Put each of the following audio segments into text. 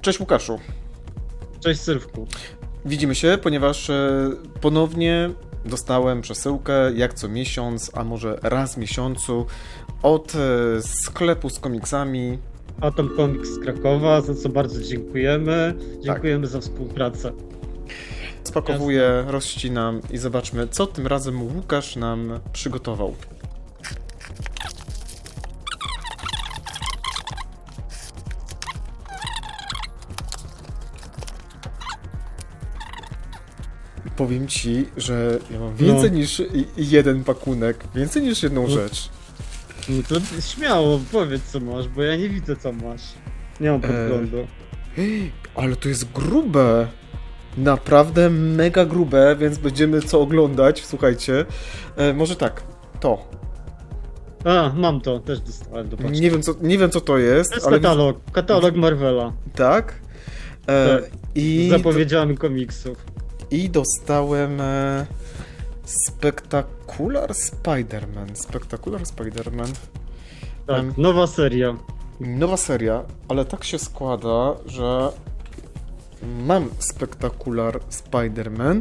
Cześć Łukaszu. Cześć Sylwku. Widzimy się, ponieważ e, ponownie dostałem przesyłkę jak co miesiąc, a może raz w miesiącu od e, sklepu z komiksami. Atom Comics z Krakowa, za co bardzo dziękujemy. Tak. Dziękujemy za współpracę. Spakowuję, rozcinam i zobaczmy, co tym razem Łukasz nam przygotował. Powiem ci, że ja mam więcej No. niż jeden pakunek, więcej niż jedną No. rzecz. No to śmiało, powiedz co masz, bo ja nie widzę co masz. Nie mam podglądu. Ale to jest grube. Naprawdę mega grube, więc będziemy co oglądać. Słuchajcie. E, może tak. To. A, mam to, też dostałem do paczki. Nie wiem, co, nie wiem, co to jest, To jest ale. katalog, katalog Marvela. Tak. E, Tak. I, Z zapowiedziami komiksów. I dostałem. E, Spektakular Spider-Man. Spektakular Spider-Man. Tak, Em. nowa seria. Nowa seria, ale tak się składa, że mam spektakular Spider-Man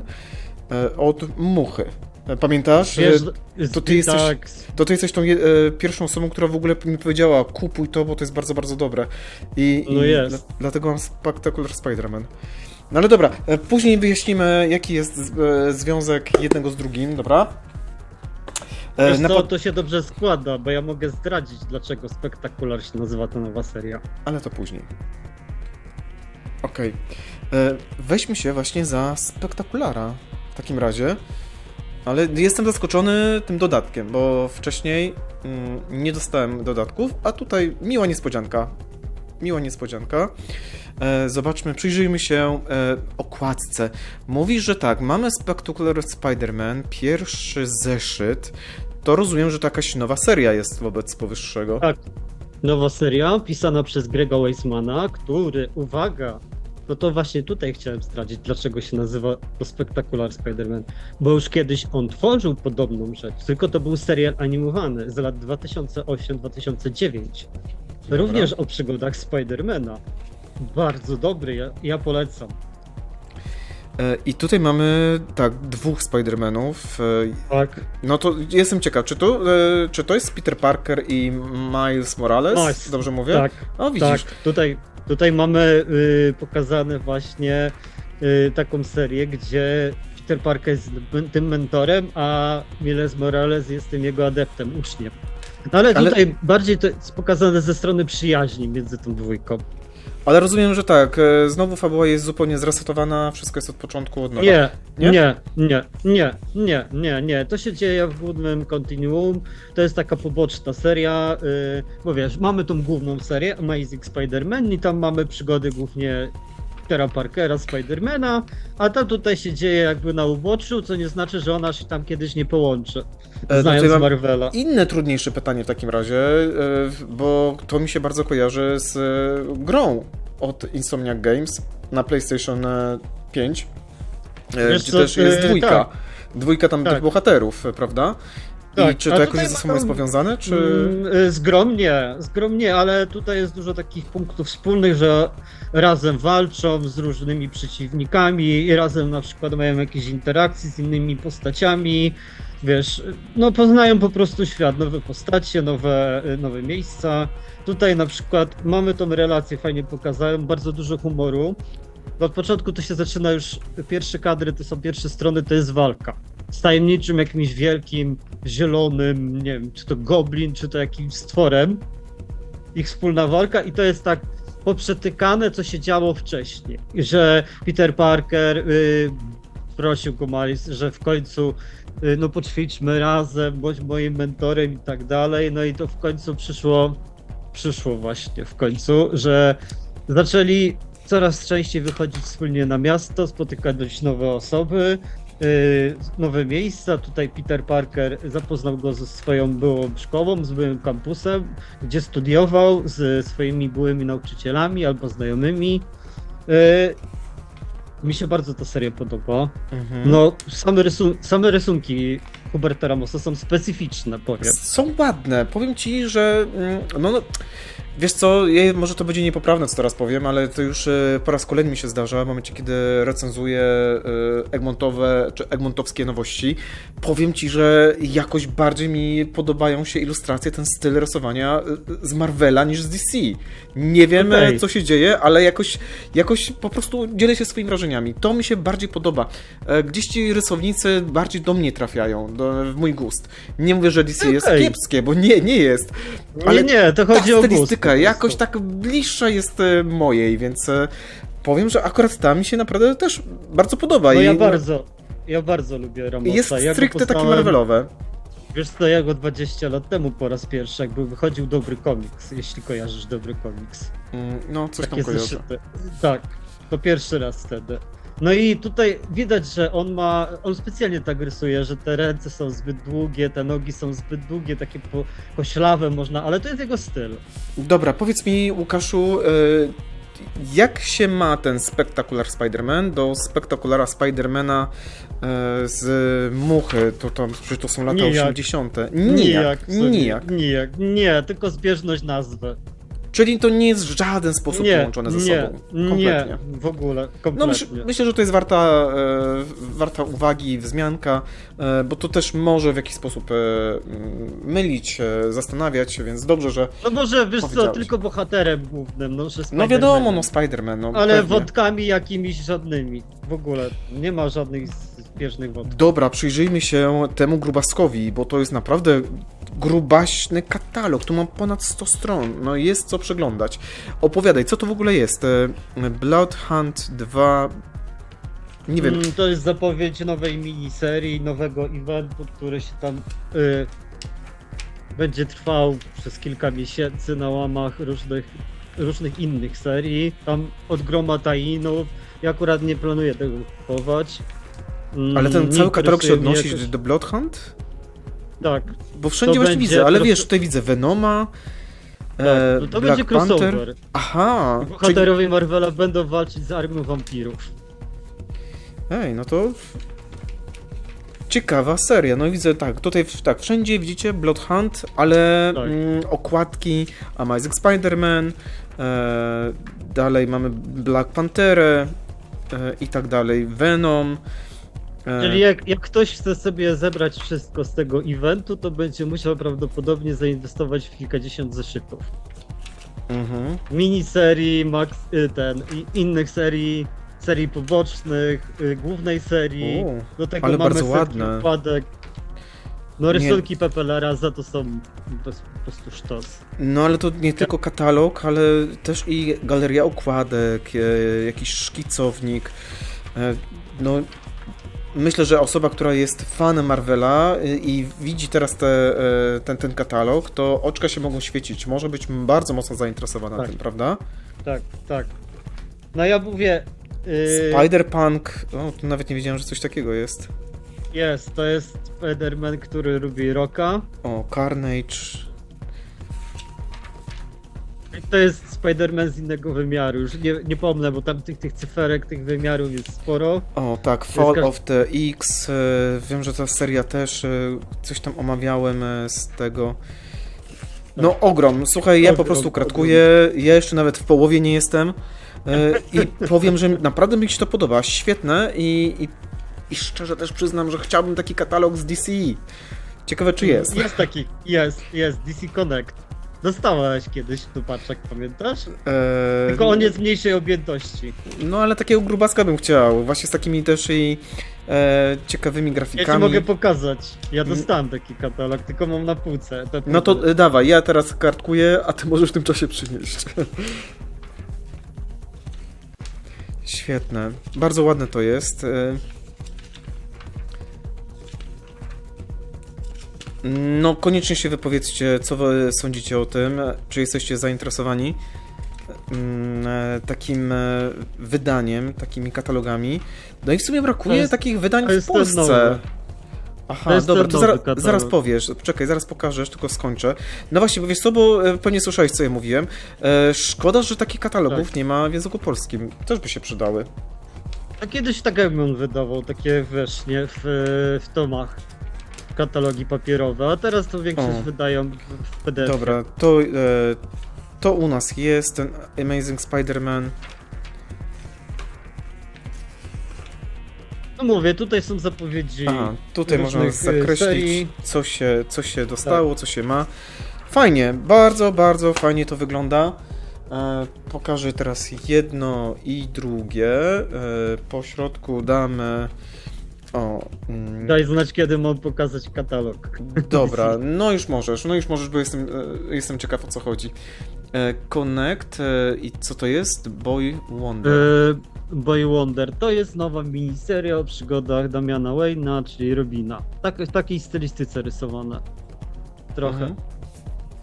e, od Muchy. E, Pamiętasz? Wiesz, to ty jesteś- tak, To ty jesteś tą je, e, pierwszą osobą, która w ogóle mi powiedziała kupuj to, bo to jest bardzo, bardzo dobre. I, No i jest. dla- dlatego mam spektakular Spider-Man. No ale dobra, e, później wyjaśnimy, jaki jest e, związek jednego z drugim, dobra? E, Wiesz po- to się dobrze składa, bo ja mogę zdradzić, dlaczego Spektakular się nazywa ta nowa seria. Ale to później. Okej. E, Weźmy się właśnie za spektakulara w takim razie. Ale jestem zaskoczony tym dodatkiem, bo wcześniej mm, nie dostałem dodatków, a tutaj miła niespodzianka. Miła niespodzianka. E, Zobaczmy, przyjrzyjmy się e, okładce. Mówi, że tak, mamy Spectacular Spider-Man, pierwszy zeszyt. To rozumiem, że to jakaś nowa seria jest wobec powyższego. Tak. Nowa seria pisana przez Grega Weissmana, który, uwaga, no to właśnie tutaj chciałem zdradzić, dlaczego się nazywa to Spektakular Spider-Man. Bo już kiedyś on tworzył podobną rzecz, tylko to był serial animowany z lat 2008-2009. Dobra. Również o przygodach Spidermana. Bardzo dobry, ja, ja polecam. E, I tutaj mamy tak dwóch Spider-Manów. E, Tak. No to jestem ciekaw, czy to, e, czy to jest Peter Parker i Miles Morales? Miles, Dobrze mówię? Tak, O, widzisz. tak. Tutaj, tutaj mamy y, pokazane właśnie y, taką serię, gdzie Peter Parker jest tym mentorem, a Miles Morales jest tym jego adeptem, uczniem. No ale, Ale- tutaj bardziej to jest pokazane ze strony przyjaźni między tą dwójką. Ale rozumiem, że tak. e, Znowu fabuła jest zupełnie zresetowana, wszystko jest od początku od nowa. Nie, Nie? nie, nie, nie, nie, nie, nie. To się dzieje w głównym kontinuum. To jest taka poboczna seria, yy, bo wiesz, mamy tą główną serię Amazing Spider-Man i tam mamy przygody głównie Petera Parkera, Spidermana, a tam tutaj się dzieje jakby na uboczu, co nie znaczy, że ona się tam kiedyś nie połączy. E, Znając tutaj mam Marvela. Inne trudniejsze pytanie w takim razie, e, bo to mi się bardzo kojarzy z e, grą od Insomniac Games na PlayStation e, 5, e, Wiesz gdzie też jest dwójka. tak. Dwójka tam Tak. tych bohaterów, e, prawda? I Tak, czy to jakoś ze sobą jest powiązane, czy... Mm, y, Z grom nie, z grom nie, ale tutaj jest dużo takich punktów wspólnych, że razem walczą z różnymi przeciwnikami i razem na przykład mają jakieś interakcje z innymi postaciami. Wiesz, no poznają po prostu świat, nowe postacie, nowe, y, nowe miejsca. Tutaj na przykład mamy tą relację, fajnie pokazałem, bardzo dużo humoru. Od początku to się zaczyna już, pierwsze kadry to są pierwsze strony, to jest walka. Z tajemniczym jakimś wielkim, zielonym, nie wiem, czy to goblin, czy to jakimś stworem. Ich wspólna walka i to jest tak poprzetykane, co się działo wcześniej. Że Peter Parker y, prosił go że w końcu y, no poćwiczmy razem, bądź moim mentorem i tak dalej. No i to w końcu przyszło, przyszło właśnie w końcu, że zaczęli coraz częściej wychodzić wspólnie na miasto, spotykać nowe osoby, yy, nowe miejsca. Tutaj Peter Parker zapoznał go ze swoją byłą szkołą, z byłym kampusem, gdzie studiował z swoimi byłymi nauczycielami albo znajomymi. Yy, mi się bardzo ta seria podoba. Mhm. No, same, rysun same rysunki Huberta Ramosa są specyficzne, powiem. Są ładne. Powiem ci, że mm, no, no, Wiesz co, może to będzie niepoprawne, co teraz powiem, ale to już e, po raz kolejny mi się zdarza, w momencie, kiedy recenzuję e, Egmontowe czy Egmontowskie nowości. Powiem ci, że jakoś bardziej mi podobają się ilustracje, ten styl rysowania e, z Marvela niż z DC. Nie wiem, e, co się dzieje, ale jakoś, jakoś po prostu dzielę się swoimi wrażeniami. To mi się bardziej podoba. Gdzieś ci rysownicy bardziej do mnie trafiają, do, w mój gust. Nie mówię, że DC jest Okej. kiepskie, bo nie, nie jest. Nie, Ale nie, to chodzi o gust. Prostu. jakoś tak bliższa jest e, mojej, więc e, powiem, że akurat ta mi się naprawdę też bardzo podoba. No i ja bardzo, ja bardzo lubię Ramosa. jest ja stricte takie poznałem- Marvelowe. Wiesz co, ja go 20 lat temu po raz pierwszy, jakby wychodził dobry komiks, jeśli kojarzysz dobry komiks. Mm, No, coś tam Takie kojarzę. zeszyty. Tak, to pierwszy raz wtedy. No i tutaj widać, że on ma, on specjalnie tak rysuje, że te ręce są zbyt długie, te nogi są zbyt długie, takie po, poślawe można, ale to jest jego styl. Dobra, powiedz mi, Łukaszu, e, jak się ma ten Spectacular Spider-Man do Spectaculara Spider-Mana e, z Muchy? To, to, przecież to są lata Nijak. 80. Nijak. sobie, Nijak. Nijak. Nie, tylko zbieżność nazwy. Czyli to nie jest w żaden sposób Nie, połączone ze nie, sobą. Kompletnie. nie, w ogóle, No kompletnie. myśl, myślę, że to jest warta, e, warta uwagi, wzmianka, e, bo to też może w jakiś sposób e, mylić, e, zastanawiać, więc dobrze, że... No może wiesz co, tylko bohaterem głównym, no że No wiadomo, no Spider-Man, no Ale pewnie. wątkami jakimiś żadnymi. W ogóle nie ma żadnych zbieżnych wątków. Dobra, przyjrzyjmy się temu grubaskowi, bo to jest naprawdę grubaśny katalog. Tu mam ponad 100 stron, no jest co przeglądać. Opowiadaj, co to w ogóle jest? E, Blood Hunt 2... Nie wiem, Mm, To jest zapowiedź nowej miniserii, nowego eventu, który się tam y, będzie trwał przez kilka miesięcy na łamach różnych, różnych innych serii. Tam od groma tajinów. Ja akurat nie planuję tego kupować. Mm, ale ten nie cały katalog się odnosi jakoś- do Blood Hunt? Tak, Bo wszędzie właśnie widzę, ale wiesz, tutaj widzę Venoma, tak. e, No to Black będzie Panther. crossover. Aha, czyli... Bohaterowie Marvela będą walczyć z armią wampirów. Ej, no to... Ciekawa seria, no i widzę tak, tutaj tak, wszędzie widzicie Blood Hunt, ale Tak. mm, okładki Amazing Spider-Man, e, dalej mamy Black Pantherę e, i tak dalej, Venom. Czyli jak, jak ktoś chce sobie zebrać wszystko z tego eventu, to będzie musiał prawdopodobnie zainwestować w kilkadziesiąt zeszytów. mhm. Miniserii, max, y, ten, i innych serii, serii pobocznych, y, głównej serii. U, Do tego ale mamy bardzo setki ładne. No rysunki Pepelera za to są bez, po prostu sztos. No ale to nie tylko katalog, ale też i galeria okładek, e, jakiś szkicownik. E, no, myślę, że osoba, która jest fanem Marvela e, i widzi teraz te, e, ten, ten katalog, to oczka się mogą świecić. Może być bardzo mocno zainteresowana Tak. tym, prawda? Tak, tak. No ja mówię. y, Spider-Punk, o, tu nawet nie wiedziałem, że coś takiego jest. Jest, to jest Spider-Man, który lubi Rocka. O, Carnage. To jest Spider-Man z innego wymiaru. Już nie, nie pomnę, bo tam tych, tych cyferek, tych wymiarów jest sporo. O, tak, Fall każ- of the X. e, Wiem, że ta seria też e, coś tam omawiałem e, z tego. No, ogrom. Słuchaj, ja po prostu kratkuję. Ja jeszcze nawet w połowie nie jestem. I powiem, że naprawdę mi się to podoba. Świetne i, i, i szczerze też przyznam, że chciałbym taki katalog z DC. Ciekawe, czy jest. Jest taki, jest, jest, DC Connect. Dostałeś kiedyś tu paczek, pamiętasz? E, Tylko on jest mniejszej objętości. No, ale takiego grubaska bym chciał. Właśnie z takimi też i e, ciekawymi Ja grafikami. ci mogę pokazać. Ja dostałem taki katalog, tylko mam na półce. No to e, dawaj, ja teraz kartkuję, a ty możesz w tym czasie przynieść. Świetne. Bardzo ładne to jest. e. No, koniecznie się wypowiedzcie, co wy sądzicie o tym, czy jesteście zainteresowani mm, e, takim e, wydaniem, takimi katalogami. No i w sumie brakuje jest- takich wydań w Polsce. Aha, To dobra, to zaraz, zaraz powiesz. Czekaj, zaraz pokażesz, tylko skończę. No właśnie, bo wiesz co, bo e, pewnie słyszałeś, co ja mówiłem. E, szkoda, że takich katalogów Tak. nie ma w języku polskim. Też by się przydały. A kiedyś tak on wydawał, takie wiesz, nie, w, w tomach katalogi papierowe, a teraz to większość O. wydają w, w PDF. Dobra, to e, to u nas jest ten Amazing Spider-Man. No mówię, tutaj są zapowiedzi. Aha, tutaj można różnych, y, zakreślić, co się, co się dostało, co się ma. Fajnie, bardzo, bardzo fajnie to wygląda. E, pokażę teraz jedno i drugie. E, po środku damy. O. Mm, Daj znać, kiedy mam pokazać katalog. dobra, no już możesz, no już możesz, bo jestem, e, jestem ciekaw o co chodzi. E, Connect e, i co to jest? Boy Wonder. E, Boy Wonder to jest nowa miniseria o przygodach Damiana Wayne'a, czyli Robina. Tak, w takiej stylistyce rysowane. Trochę. Mhm.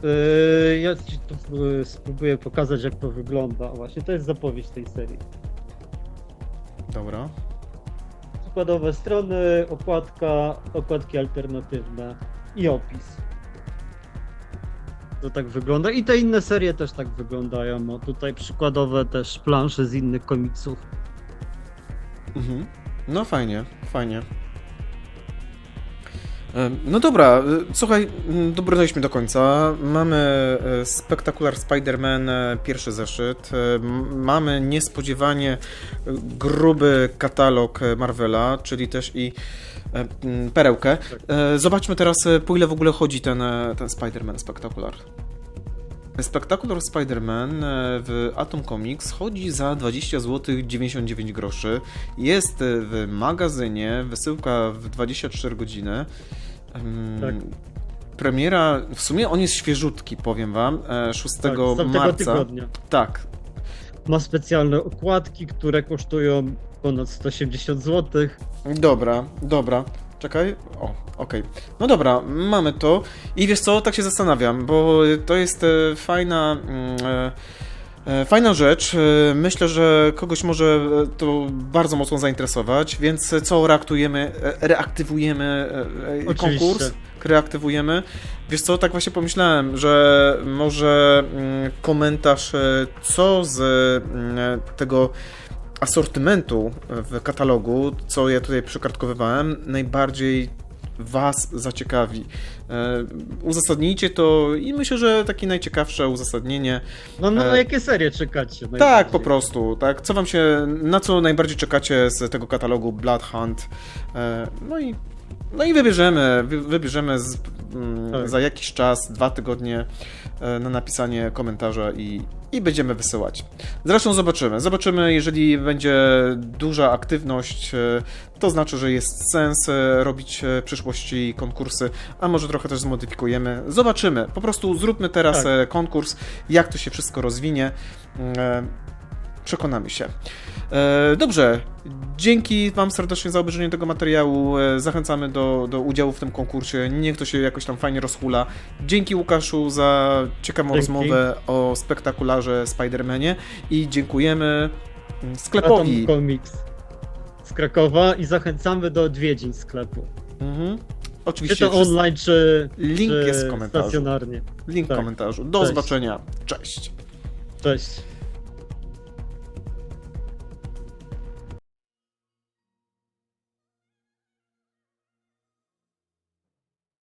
E, ja ci tu e, spróbuję pokazać, jak to wygląda. Właśnie to jest zapowiedź tej serii. Dobra. Przykładowe strony, okładka, okładki alternatywne i opis. To tak wygląda. I te inne serie też tak wyglądają. O, tutaj przykładowe też plansze z innych komiksów. Mhm. No fajnie, fajnie. No dobra, y, słuchaj, dobrnęliśmy do końca. Mamy e, Spectacular Spider-Man, e, pierwszy zeszyt. E, Mamy niespodziewanie e, gruby katalog e, Marvela, czyli też i e, perełkę. E, Zobaczmy teraz, e, po ile w ogóle chodzi ten, e, ten Spider-Man Spectacular. Spectacular Spider-Man e, w Atom Comics chodzi za 20 zł 99 groszy. Jest e, w magazynie, wysyłka w 24 godziny. Tak. Premiera, w sumie on jest świeżutki, powiem wam, e, 6 Tak, z tamtego marca. tygodnia. Tak, Ma specjalne okładki, które kosztują ponad 180 zł. Dobra, dobra. Czekaj. O, okej. No dobra, mamy to. I wiesz co, tak się zastanawiam, bo to jest e, fajna. E, e, Fajna rzecz. E, Myślę, że kogoś może e, to bardzo mocno zainteresować, więc co reaktujemy, e, reaktywujemy e, e, Oczywiście. konkurs, reaktywujemy. Wiesz co, tak właśnie pomyślałem, że może mm, komentarz, e, co z mm, tego asortymentu w katalogu, co ja tutaj przykartkowywałem, najbardziej Was zaciekawi. E, uzasadnijcie to i myślę, że takie najciekawsze uzasadnienie. No, no E, jakie serie czekacie? Tak, po prostu. Tak, co Wam się, na co najbardziej czekacie z tego katalogu Blood Hunt? E, no i no i wybierzemy, wy- wybierzemy z, mm, Tak. za jakiś czas, dwa tygodnie na napisanie komentarza i, i będziemy wysyłać. Zresztą zobaczymy. Zobaczymy, jeżeli będzie duża aktywność, e, to znaczy, że jest sens e, robić e, w przyszłości konkursy, a może trochę też zmodyfikujemy. Zobaczymy. Po prostu zróbmy teraz Tak. konkurs, jak to się wszystko rozwinie. Przekonamy się. E, Dobrze, dzięki Wam serdecznie za obejrzenie tego materiału. E, Zachęcamy do, do udziału w tym konkursie. Niech to się jakoś tam fajnie rozhula. Dzięki Łukaszu za ciekawą Dzięki. rozmowę o spektakularze Spider-Manie i dziękujemy mm, Atom sklepowi. Comics z Krakowa i zachęcamy do odwiedzin sklepu. Mhm. Czy Oczywiście to wszyscy- online, czy, link czy jest w komentarzu. stacjonarnie. Link w Tak. komentarzu. Do Cześć. zobaczenia. Cześć. Cześć.